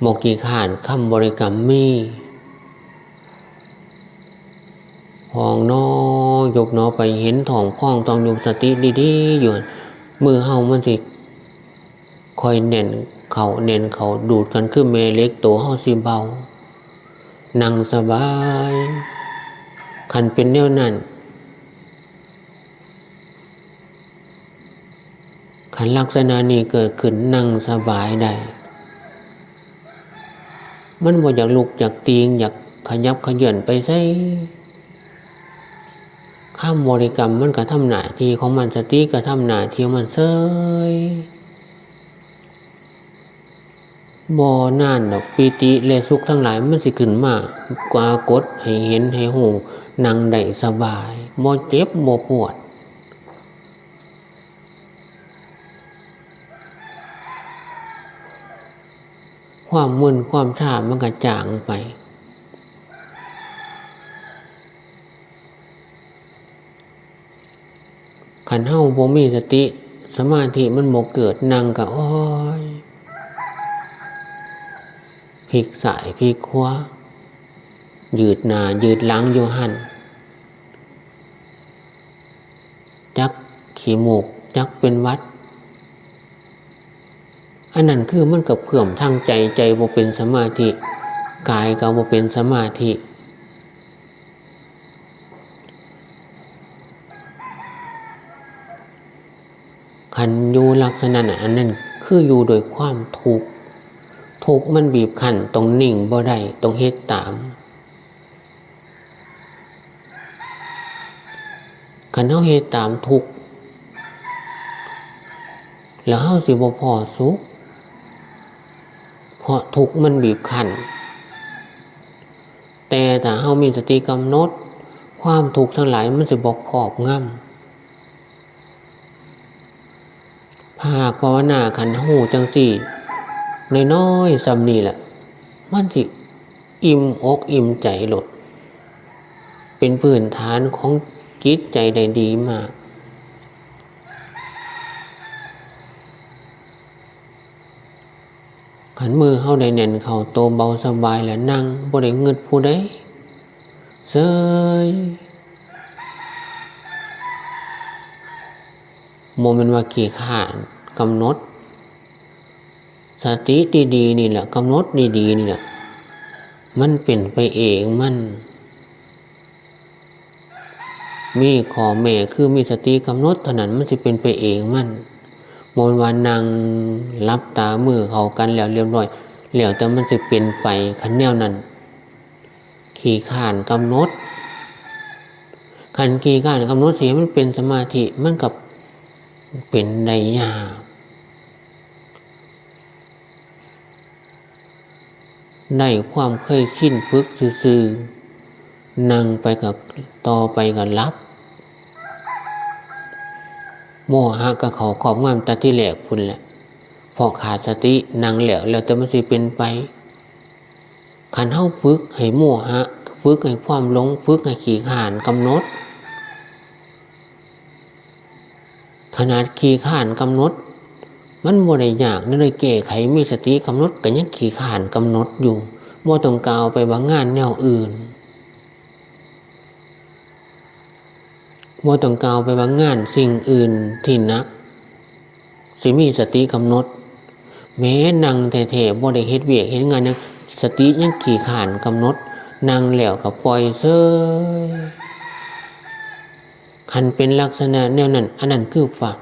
โมกีขานคำบริกรรมมีพองนอยกนอไปเห็นท้องพ่องต้องยู่สติดีๆอยู่มือเฮามันสิคอยเน่นเขาเน่นเขาดูดกันขึ้นเมเล็กตัวเฮาสิเบา นั่งสบายคันเป็นแนวนั้นขันลักษณะนี้เกิดขึ้นนั่งสบายได้ มันบ่อยากลุกอยากตีงอยากขยับขยื่นไปใส่ข้ามบริกรรมมันก็ทำหน้าที่ของมันสติก็ทำหน้าที่ของมันเซยบ่นานดอกปีติและสุขทั้งหลายมันสิขึ้นมากว่ากดให้เห็นให้หูนั่งได้สบายบ่เจ็บบ่ปวด ความมึนความชามันก็จางไป ขันเฮ้าบ่มีสติ สมาธิมันบ่เกิดนั่งกะอ้อยพลิกสายพลิกขวายืดหนายืดหลังอยู่หันจักขี้มูกจักเป็นวัด อันนั้นคือมันกับเพื่อมทางใจใจบ่เป็นสมาธิกายก็บ่เป็นสมาธิขันอยู่ลักษณะอันนั้นคืออยู่โดยความทุกข์ทุกข์มันบีบคั้นต้องนิ่งบ่ได้ต้องเฮ็ดตามขันเฮาเฮ็ดตามทุกข์แล้วเฮาสิบ่พอสุข เพราะทุกข์มันบีบคั้นแต่ถ้าเฮามีสติกำหนด ความทุกข์ทั้งหลายมันสิบ่ครอบงำภาคภาวนาขันหูจังสี่น้อยๆสำนีแหละมันสิอิ่มอกอิ่มใจหลด เป็นพื้นฐานของจิตใจได้ดีมาก ขันมือเข้าได้แน่นเข่าโตเบาสบายแล้วนั่งบ่ได้เงิดผู้ใดเซยโมเมนว่าขี่ขานกำหนด สติดีๆนี่แหละกำหนดดีๆนี่แหละมันเป็นไปเองมัน มีขอแม่คือมีสติกำหนดเท่านั้นมันจะเป็นไปเองมัน มนวันนางรับตามือเขากันแล้วเรียบร้อยแล้วแต่มันจะเป็นไปขันแนวนั้น ขี่ขานกำหนดขันขี่ขานกำหนดเสียมันเป็นสมาธิมันกับเป็นในยากได้ความเคยชินพึกซื่อๆนั่งไปกับต่อไปกับรับ โมหะกับเขาขอบงามตาที่แหลกพุ่นแหละพอขาดสตินั่งแหลวแล้วแต่มันสิเป็นไปขันเท้าฝึกให้โมหะฝึกให้ความหลงฝึกให้ขี่ขานกำหนด ขนาดขี่ขานกำหนด มันบ่ได้ยากนั่นเลยแก้ไขมีสติกำหนดกันยังขี่ขานกำหนดอยู่บ่ต้องกาวไปบางงานแนวอื่น บ่ต้องกาวไปบางงานสิ่งอื่นที่นัก สิมีสติกำหนด แม้นั่งแท้ๆบ่ได้เฮ็ดเวียกเฮ็ดงานยังสติยังขี่ขานกำหนดนั่งแล้วกับปล่อยเซยคันเป็นลักษณะแนวนั้น อันนั้นคือฝาก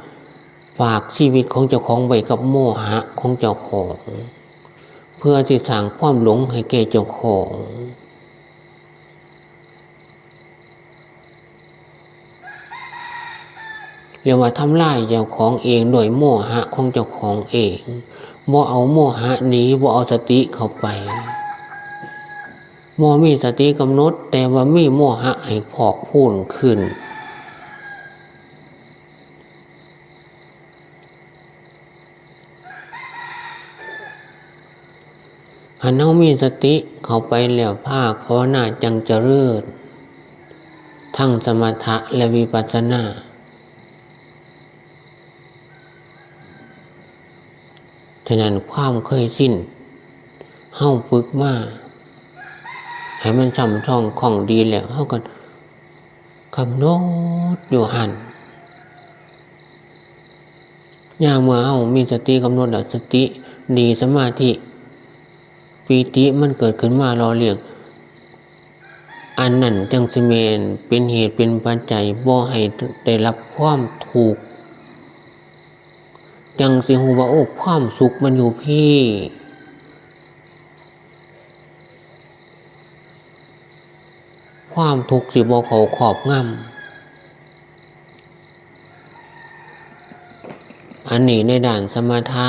ฝากชีวิตของเจ้าของไว้กับโมหะของเจ้าของ เพื่อจะสร้างความหลงให้แก่เจ้าของ เรียกว่าทำลายเจ้าของเองโดยโมหะของเจ้าของเองบ่เอาโมหะนี้บ่เอาสติเข้าไปบ่มีสติกำหนด แต่ว่ามีโมหะให้พอกพูนขึ้น หันเฮามีสติเข้าไปแล้วภาคภาวนาจังเจริญ ทั้งสมถะและวิปัสสนา ฉะนั้นความเคยสิ้นเฮาฝึกมาให้มันจำช่องของดีแล้วเฮาก็กำหนดอยู่หันยามเมื่อเฮามีสติกำหนดแล้วสติดีสมาธิปีติมันเกิดขึ้นมารอเรียงอันนั้นจังสิเมนเป็นเหตุเป็นปัจจัยบ่ให้ได้รับความถูก จังสิหูว่าโอ้ความสุขมันอยู่พี่ ความทุกข์สิบ่เขาขอบงำอันนี้ในด่านสมาธิ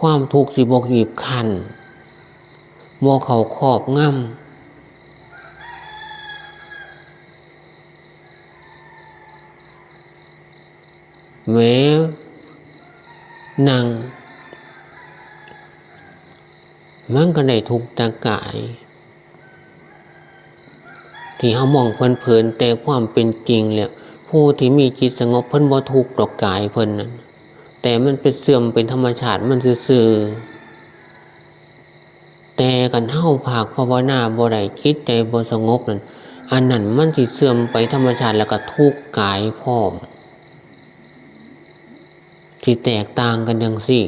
ความทุกข์สิบ่หยีบคันบ่เขาขอบงำ แม้นัง มันก็ได้ทุกตากาย ที่เขามองเพลินๆแต่ความเป็นจริงแล้วผู้ที่มีจิตสงบเพิ่นบ่ทุกข์ดอกกายเพิ่นนั้นแต่มันเป็นเสื่อมเป็นธรรมชาติมันซื่อๆแต่กันเฮาภาคภาวนาบ่ได้คิดใจบ่สงบนั่นอันนั้นมันสิเสื่อมไปธรรมชาติแล้วก็ทุกข์กายพร้อม ที่แตกต่างกันอย่างสี่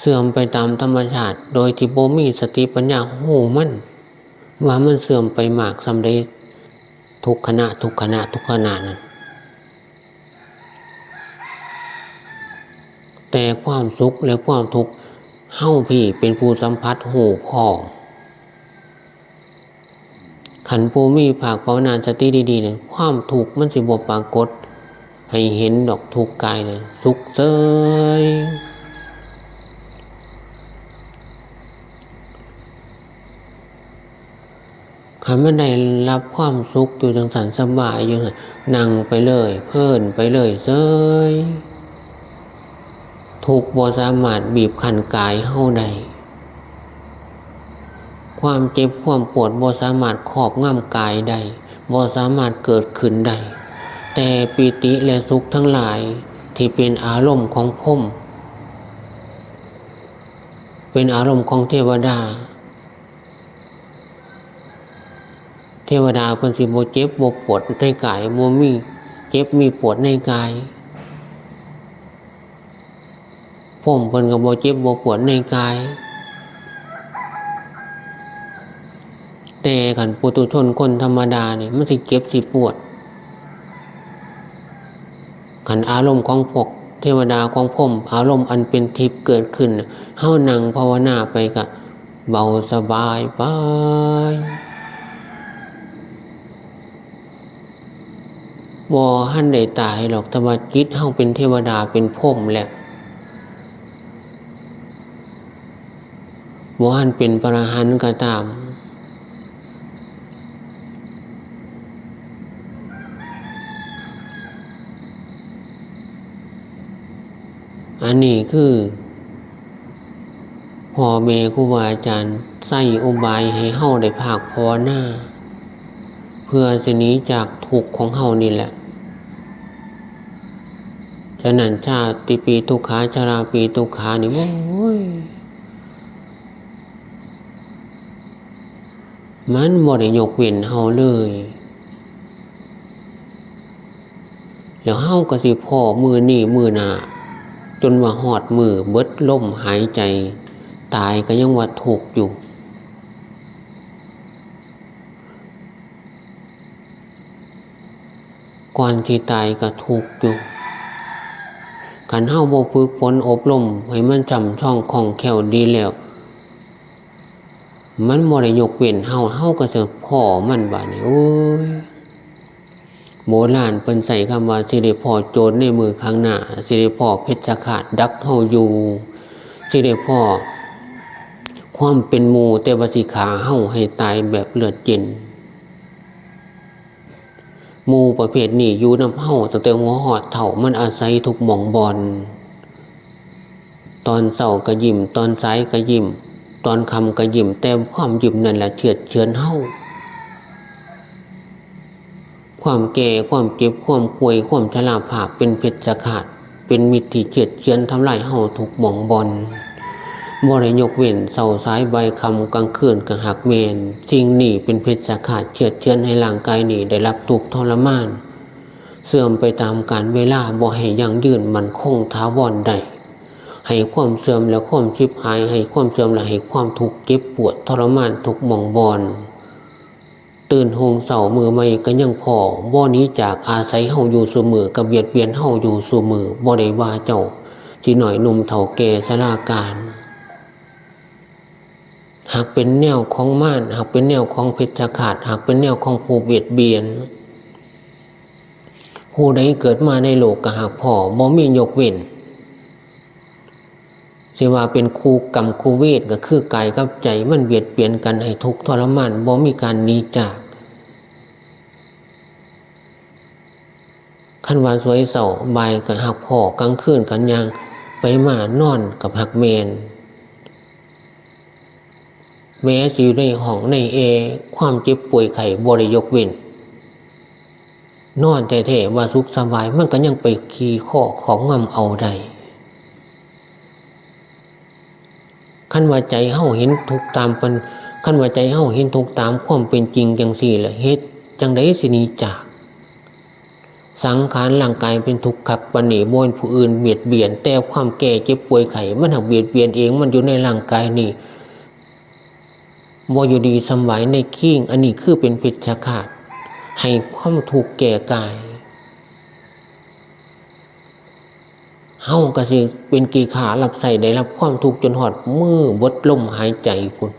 เสื่อมไปตามธรรมชาติ โดยที่โบมีสติปัญญาโหมัน ว่ามันเสื่อมไปมากสำได้ทุกขณะทุกขณะทุกขณะนั้นแต่ความสุขและความทุกข์เฮ้าพี่เป็นผู้สัมผัสหูพ่อขันภูมิภาคภาวนาสติดีๆเนี่ยความถูกข์มันสิบปรากฏ ให้เห็นดอกทุกข์กายเลยสุขเซยขันมันได้รับความสุขอยู่จังสันสบายอยู่นั่งไปเลย เพิ่นไปเลยเซยทุกบ่สามารถบีบคั้นกายเฮาได้ความเจ็บความปวดบ่สามารถครอบงำกายได้บ่สามารถเกิดขึ้นได้ แต่ปิติและสุขทั้งหลายที่เป็นอารมณ์ของพมเป็นอารมณ์ของเทวดา เทวดาเพิ่นสิบ่เจ็บบ่ปวดในกายบ่มีเจ็บมีปวดในกายพรหมเพิ่นก็บ่เจ็บบ่ปวดในกาย แต่ขันปุตุชนคนธรรมดาเนี่ยมันสิเก็บสิปวด ขันอารมณ์ของพวกเทวดาของพมอารมณ์อันเป็นทิพย์เกิดขึ้นเฮานั่งภาวนาไปกะเบาสบายไปบ่หันได้ตายหรอกแต่ว่าจิตเฮาเป็นเทวดาเป็นพมแหละบ่หันเป็นพระหันก็ตาม อันนี้คือพ่อแม่ครูบาอาจารย์ใส่อุบายให้เฮาได้ภาคภาวนาเพื่อสินี้จากทุกข์ของเฮานี่แหละฉะนั้นชาติปีทุกขาชาราปีทุกขานี่โอ้ยมันบ่ได้ยกเว้นเฮาเลย แล้วเฮาก็สิพ่อมือนี่มือหน้า จนว่าหอดมือเบิดล่มหายใจ ตายก็ยังว่าถูกอยู่ ก่อนที่ตายก็ถูกอยู่ขันเฮาบ่ฝึกฝนอบรมให้มันจำช่องของแขวดีแล้ว มันบ่ได้ยกเว้นเฮาเฮาก็จะพ่อมันบานี้โอ้ย โบราณเพิ่นใส่คำว่าสิริพ่อโจรในมือข้างหน้าสิริพ่อเพชฌฆาตดักเฮาอยู่สิริพ่อความเป็นหมูแต่ว่าสิขาเฮาให้ตายแบบเลือดเย็นหมูประเภทนี้อยู่น้ำเฮาตั้งแต่หัวหอดเถ่ามันอาศัยทุกหม่องบอลตอนเสาร์ก็ยิ้มตอนสายก็ยิ้มตอนคำก็ยิ้มแต่ความยิ้มนั่นแหละเฉือดเฉือนเฮา ความแก่ความเก็บความป่วยความชราภาพเป็นเพชฌฆาตเป็นมิตรที่เจียดเจียนทำลายเฮาทุกหม่องบอลบ่ได้ยกเว้นเสาสายใบคำกลางคืนกับหักเมนสิ่งนี้เป็นเพชฌฆาตเจียดเจียนให้ร่างกายนี้ได้รับทุกทรมาน เสื่อมไปตามกาลเวลาบ่ให้ยังยืนมันคงท้าวรได้ให้ความเสื่อมและความชิบหายให้ความเสื่อมและให้ความทุกข์เจ็บปวดทรมานทุกหม่องบอล ตื่นโฮงเสามือไม่ก็ยังพอบ่หนี้จากอาศัยเฮาอยู่เสมอกับเบียดเบียนเฮาอยู่เสมอบ่ได้ว่าเจ้าสิหน่อยหนุ่มเฒ่าแก่สลาการหากเป็นแนวของม่านหากเป็นแนวของเพชฌฆาตหากเป็นแนวของผู้เบียดเบียน ผู้ใดเกิดมาในโลกก็หากพ่อบ่มียกเว้น สิว่าเป็นครูกรรมครูเวทก็คือกายกับใจมันเบียดเบียนกันให้ทุกข์ทรมานบ่มีการหนีจากขั้นวานสวยเสาบายกับหักพ่อกลางคืนกันยังไปมานอนกับหักเมน แม้อยู่ในห้องในเอ ความเจ็บป่วยไข้บริยกเว้นนอนแต่เถว่าสุขสบายมันก็ยังไปขี่ข้อของงำเอาได้ ขั้นว่าใจเฮาเห็นทุกตามปันขั้นว่าใจเฮาเห็นทุกตามความเป็นจริงจังสี่ละเฮ็ดจังไดสินีจาก สังขารร่างกายเป็นทุกข์ขักปันหนีบนผู้อื่นเบียดเบียน แต่ความแก่เจ็บป่วยไข้มันหักเบียดเบียนเองมันอยู่ในร่างกายนี่บ่อยู่ดีสำไหวในขี้งอันนี้คือเป็นพิษชาขาดให้ความถูกข์แก่กาย เฮาก็สิเป็นกีขาหลับใส่ได้รับความทุกข์จนหอดมือบดลมหายใจพุ่น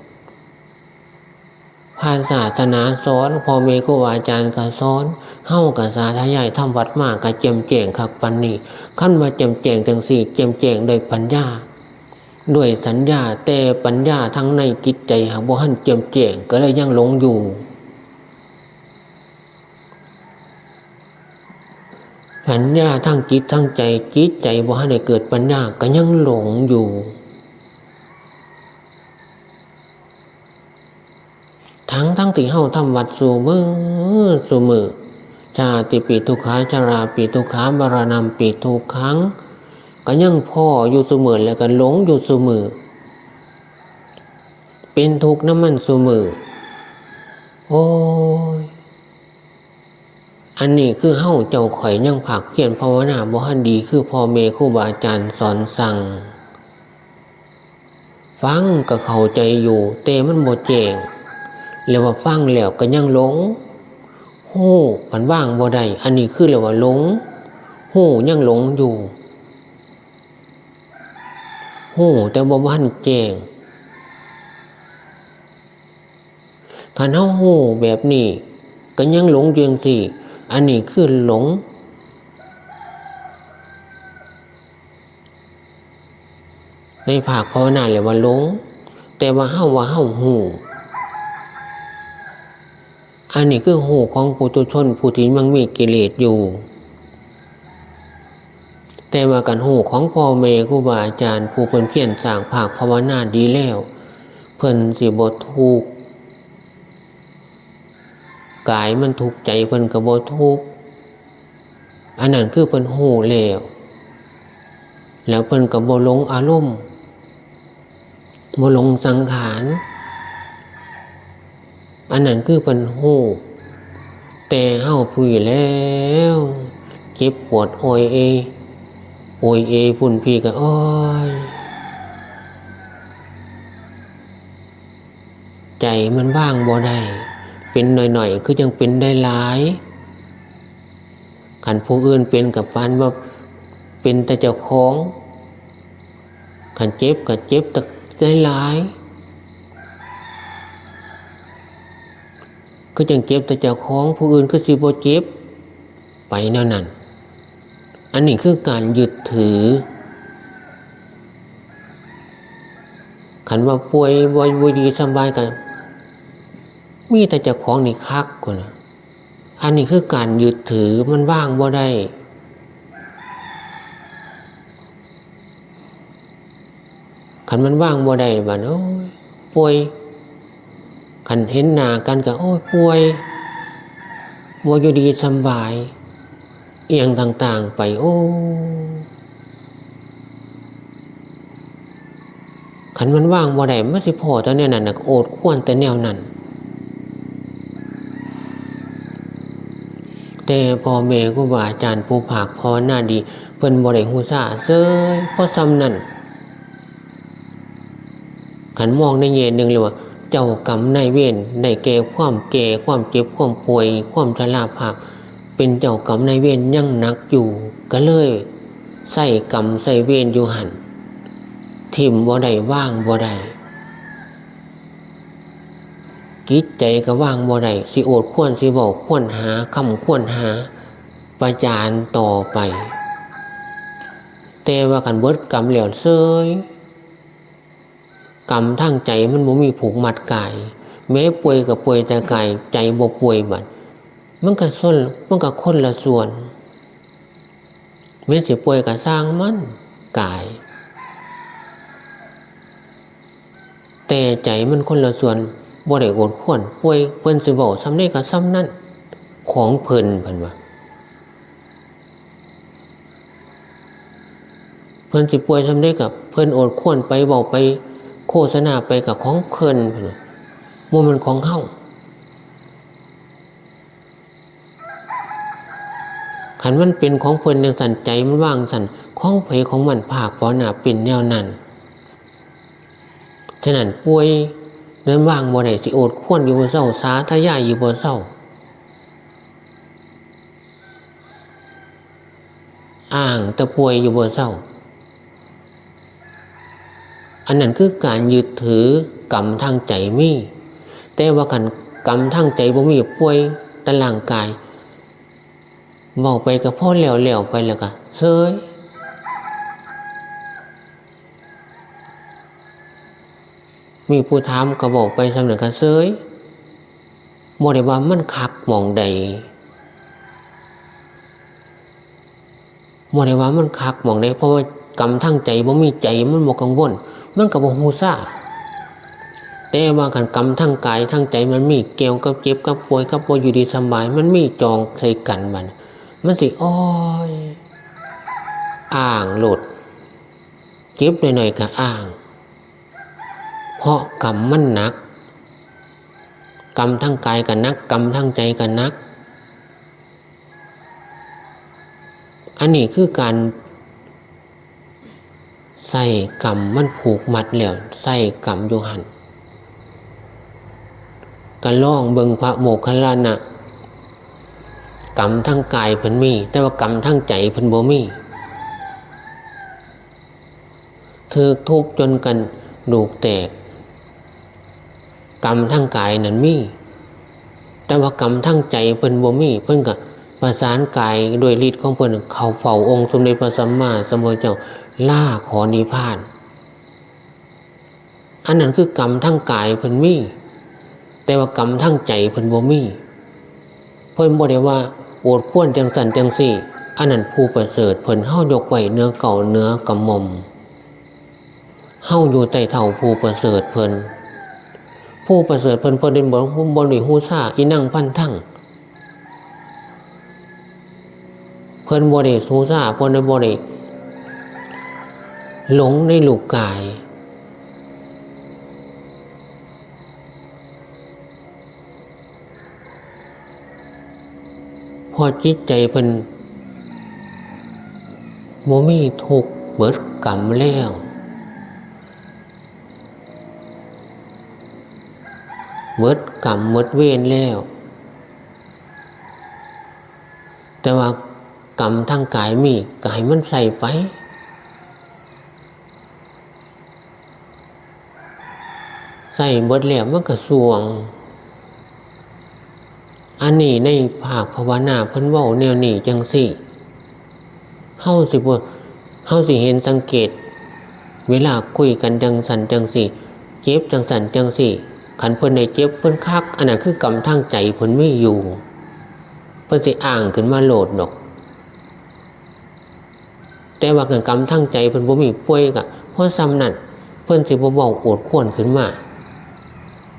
ผ่านศาสนาสอนพ่อเมครูบาอาจารย์ก็สอนเฮากับสาธยายทำวัดมากกับเจมแจงคักปันนี้ขั้นว่าเจมแจงจังสี่เจมแจงโดยปัญญาด้วยสัญญาแต่ปัญญาทั้งในจิตใจหากบ่หันเจมแจงก็เลยยังหลงอยู่ ปัญญาทั้งจิตทั้งใจจิตใจบ่าให้เกิดปัญญาก็ยังหลงอยู่ ทั้งทั้งที่เฮาทำวัดสู่มือสู่มือชาติปีทุกขาจาราปีทุกขาบารณำปีทุกครั้งก็ยังพ่ออยู่เสมอแล้วก็หลงอยู่เสมอเป็นทุกข์น้ำมันเสมอโอ้ย อันนี้คือเฮ้าเจ้าข่อยยังผักเขียนภาวนาบ่ฮันดีคือพ่อเมครูบาอาจารย์สอนสั่ง ฟังก็เข้าใจอยู่แต่มันบ่แจงเรียกว่าฟังแล้วก็ยังหลงหู้มันว่างบ่ได้อันนี้คือเรียกว่าหลงหู้ยังหลงอยู่หู้แต่บ่ทันแจ้งคันเฮาหู้แบบนี้ก็ยังหลงเรียงสี่ อันนี้คือหลง ในภาคภาวนาเรียว่าหลง แต่ว่าเฮาว่าเฮาหูอันนี้คือหูของปุถุชนผู้ที่มันมีกิเลสอยู่ แต่ว่ากันหูของพ่อเมครูบาอาจารย์ผู้เพิ่นเพียรสร้างภาคภาวนาดีแล้ว เพิ่นสิบ่ทุกข์ กายมันทุกข์ใจเพิ่นก็บ่ทุกข์อันนั้นคือเพิ่นหูแล้วแล้วเพิ่นก็บ่หลงอารมณ์บ่หลงสังขารอันนั้นคือเพิ่นหูแต่เฮาผู้อยู่แล้วเจ็บปวดโอยเอโอยเอพุ่นพี่ก็อ้อยใจมันว่างบ่ได้ เป็นหน่อยๆคือยังเป็นได้หลายขันผู้อื่นเป็นกับฟันว่าเป็นแต่เจ้าของขันเจ็บกับเจ็บแต่ได้หลายก็จังเจ็บแต่เจ้าของผู้อื่นก็สิบ่เจ็บไปแนวนั้น อันนี้คือการยึดถือขันว่าป่วยบ่อยดีสบายกัน มีแต่เจ้าของนี่คักกว่านะอันนี้คือการยึดถือมันว่างบ่ได้ขันมันว่างบ่ได้บ้านโอ้ยป่วยขันเห็นหน้ากันก็โอ้ยป่วยบ่อยู่ดีสบาย เอียงต่างๆไปโอ้ขันมันว่างบ่ได้ไม่สิพอแต่เนี้ยนั่นนะโอดควรแต่แนวนั้น แต่พ่อแม่ครูบาอาจารย์ผู้ภาคพอหน้าดีเพิ่นบ่ได้ฮู้ซ่าเซ้ยพราะซ้ำนั้นขันมองในแง่หนึ่งเลยว่า เจ้ากรรมนายเวรได้แก่ความแก่ความเจ็บความป่วย ความชราภาพ เป็นเจ้ากรรมนายเวรยังหนักอยู่ ก็เลยใส่กรรมใส่เวรอยู่หันทิมบ่ได้ว่างบ่ได้ กิจใจก็ว่างบ่ได้สิโอดควรสิบอกควรหาคำควรหา ประจานต่อไป แต่ว่ากันเบิดกรรมเหลวเซยกรรมทางใจมันบ่มีผูกมัดกายแม้ป่วยกับป่วยแต่กายใจบ่ป่วยบัดมันก็ส้นมันก็คนละส่วนแม้สิป่วยก็สร้างมันกาย แต่ใจมันคนละส่วน บ่ได้โอดควรป่วยเพิ่นสิบอกซ้ำได้ก็ซ้ำนั่นของเพิ่นเพิ่นว่าเพิ่นสิป่วยซ้ำได้กับเพิ่นโอดควรไปบอกไปโฆษณาไปกับของเพิ่นเพิ่นว่าบ่มันของเฮาขันมันเป็นของเพิ่นยังสันใจมันว่างสันของไผยของมันภาคปอหนาเป็นแนวนั้น ฉะนั้นป่วย เดินว่างบ่ได้สิโอดควรอยู่บนเศร้าสาทายายอยู่บนเศร้าอ่างตะป่วยอยู่บนเศร้า อันนั้นคือการยึดถือกรรมทางใจมี แต่ว่ากันกรรมทางใจบ่มีป่วยแต่ร่างกายเบาไปกับพ่อเหลวเหลวๆไปแล้วก็เซย มีผู้ถามก็บอกไปสำเร็จกันเซยโมได้ว่ามันคักหมองใดโมได้ว่ามันคักหมองใดเพราะว่ากรรมทั้งใจบ่มีใจมันบ่กังวล มันก็บ่ฮู้ซ่าแต่ว่ากันกรรมทั้งกายทั้งใจมันมีเกี่ยวกับเจ็บกับป่วยกับบ่อยู่ดีสบาย มันมีจองใส่กันมัน มันสิอ้อยอ่างหลุดเก็บหน่อยๆก็อ่าง ราะกรรมมันหนัก กรรมทั้งกายกันนัก กรรมทั้งใจกันนัก อันนี้คือการใส่กรรมมันผูกมัดแล้วใส่กรรมอยู่หันกันล่องเบิงพระโมคคัลลานะกรรมทั้งกายเพิ่นมี แต่ว่ากรรมทั้งใจเพิ่นบ่มีถือทุบจนกันดูกแตก กรรมทั้งกายนั้นมี แต่ว่ากรรมทั้งใจเพิ่นบ่มี เพิ่นก็ประสานกายด้วยฤทธิ์ของเพิ่นเข้าเฝ้าองค์สมเด็จพระสัมมาสัมพุทธเจ้าล่าขอนิพพาน อันนั้นคือกรรมทั้งกายเพิ่นมี แต่ว่ากรรมทั้งใจเพิ่นบ่มี เพิ่นบ่ได้ว่าโอดควรจังสันจังสี่ อันนั้นผู้ประเสริฐเพิ่นเฮายกไว้เนื้อเก่าเนื้อกำมอมเฮาอยู่ใต้เท่าผู้ประเสริฐเพิ่น ผู้ประเสริฐเพิ่นเพิ่นได้บ่บ่ได้ฮู้ซ่าอีนั่งพันทั้งเพิ่นบ่ได้ฮู้ซ่าเพิ่นได้บ่ได้หลงในลูกกาย พอจิตใจเพิ่นโมมีทุกเบิดกรรมแล้ว เบิดกรรมเบิดเวรแล้ว แต่ว่ากรรมทางกายมีก็ให้มันใส่ไป ใส่เบิดแล้วมันก็สวง อันนี้ในภาคภาวนาเพิ่นว้าแนวนี้จังสี่เฮาสิบ่เฮาสิเห็นสังเกต เวลาคุยกันจังสันจังสี่ เจ็บจังสันจังสี่ ขันเพิ่นในเจ็บเพิ่นคัก อันนั้นคือกรรมทางใจเพิ่นมีอยู่ เพิ่นสิอ้างขึ้นมาโหลดดอก แต่ว่ากันกรรมทางใจเพิ่นบ่มีป่วยกะเพราะซ้ำนั่นเพิ่นสิบ่เว้าโอดควรขึ้นมา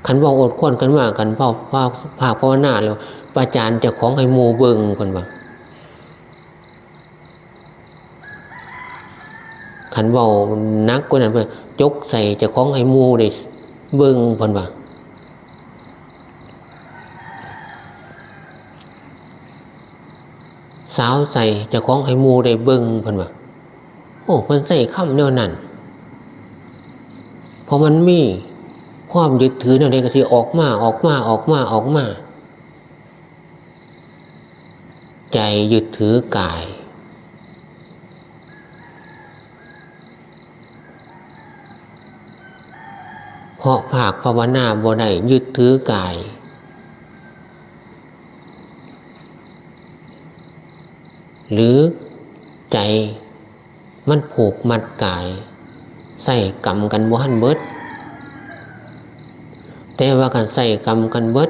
ขันเว้าโอดควรขึ้นมากันภาคภาคภาคภาวนาแล้วประจานจ้าของให้หมู่เบิงเพิ่นว่าขันขันเบานักกว่านั้นเพิ่นจกใส่จะของให้มูได้เบิ่งเพิ่นว่า สาวใส่จะคล้องให้มูได้เบิ่งเพิ่นว่าโอ้เพิ่นใส่คำแนวนั้นพราะมันมีความยึดถือแนวใดก็สิออกมาออกมาออกมาออกมาใจยึดถือกาย เพราะภาคภาวนาบ่ได้ยึดถือกาย หรือใจมันผูกมัดกาย ใส่กรรมกันบ่หันเบิด แต่ว่าการใส่กรรมกันเบิด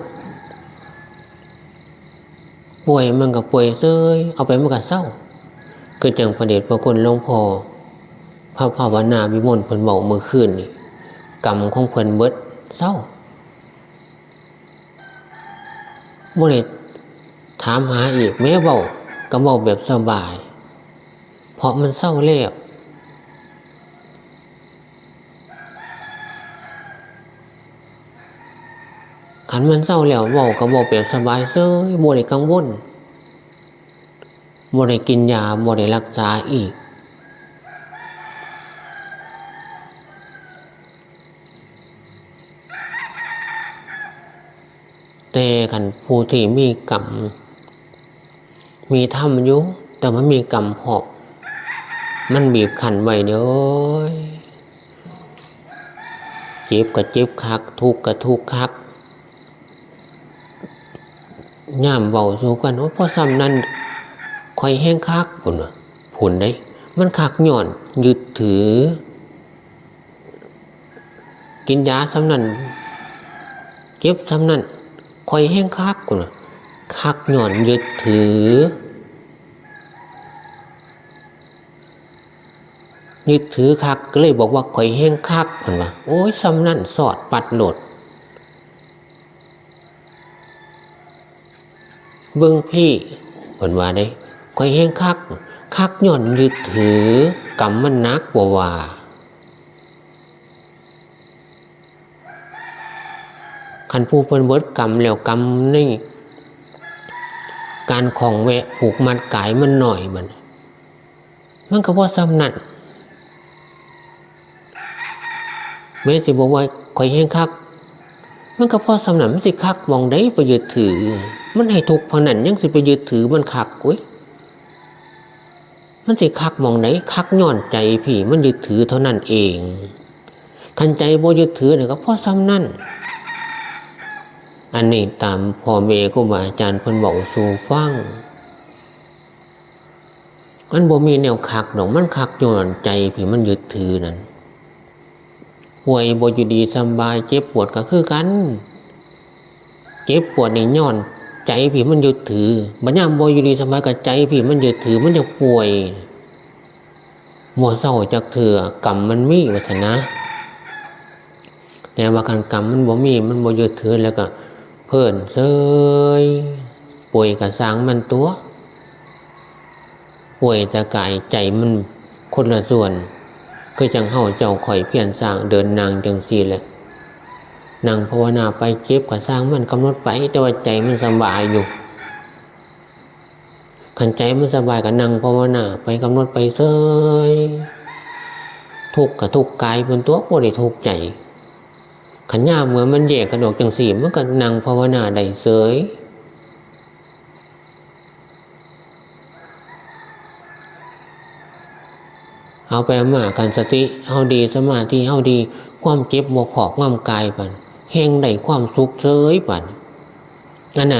ป่วยมันก็ป่วยเซยเอาไปมันก็เศร้า คือจังประเดชพระคุณหลวงพ่อพระภาวนาวิมลเพิ่นบอกเมื่อคืนนี่กรรมของเพิ่นเบิดเศร้าบ่ได้ถามหาอีกแม้เว้า ก็เว้าแบบสบาย เพราะมันเศร้าแล้วขันมันเศร้าแล้วเว้าก็เว้าแบบสบายเซยบ่ได้กังวลบ่ได้กินยาบ่ได้รักษาอีกแต่ขันผู้ที่มีกรรม มีธรรมอยู่แต่มันมีกรรมพอก มันบีบขันไว้เด้อยเจ็บก็เจ็บคัก ทุกข์ก็ทุกข์คักย่ามเบาสู่กันว่าพราะซ้ำนั้นคอยแห้งคักผุนวะผุนได้มันคักหย่อนยึดถือ กินยาซ้ำนั้นเจ็บซ้ำนั้นคอยแห้งคักผุนวะ คักหย่อนยึดถือ ยึดถือคักก็เลยบอกว่าข่อยแห้งคักผนว่าโอ้ยซ้ำนั่นสอดปัดโหลดเบิ่งพี่ผนว่าได้ข่อยแห้งคัก คักหย่อนยึดถือกรรมมันนักบ่ว่าคันผู้เพิ่นเบิดกรรมแล้วกรรมนี่ การของแวะผูกมัดกายมันหน่อยมัน มันก็บ่ซ้ำนั่นแม่สิบอกว่าข่อยแห้งคัก มันก็พอสำนันมันสิคักมองได้ไปยึดถือ มันให้ทุกพนันยังสิไปยึดถือมันคักกุ้ยมันสิคักมองไหนคักย้อนใจพี่มันยึดถือเท่านั้นเอง คันใจบ่ยึดถือเนี่ยก็พอซ้ำนั่น อันนี้ตามพ่อเมย์ก็มาอาจารย์เพิ่นบอกสู่ฟังมันบ่มีแนวคักดอกมันคักย้อนใจพี่มันยึดถือนั่นป่วยบ่อยู่ดีสบายเจ็บปวดก็คือกัน เจ็บปวดนี่ย้อน ใจผีมันยึดถือบัญญัติบ่อยู่ดีสบายกับใจผีมันยึดถือมันจะป่วยหมอเศร้าจากเถื่อกรรมมันมีวาสนะแต่ว่าการกรรมมันบ่มีมันบ่ยึดถือแล้วก็ เพิ่อนเซยป่วยกับสร้างมันตัว ป่วยแต่กายใจมันคนละส่วน คือจังเฮาเจ้าข่อยเพียรสร้างเดินนางจังซี่แหละนางภาวนาไปเจ็บก็สร้างมันกำหนดไป แต่ว่าใจมันสบายอยู่ขันใจมันสบายกับนางภาวนาไปกำหนดไปเซยทุกข์กับทุกข์กายเป็นตัวบ่ได้ทุกข์ใจ ขันยามเหมือนมันแยกกระดกจังสีมันก็นางภาวนาได้เสยเอาไปมากันสติเอาดีสมาธิเอาดีความเจ็บบวกขอกความกายปันแห่งได้ความสุขเสยปันนั่นน่ะ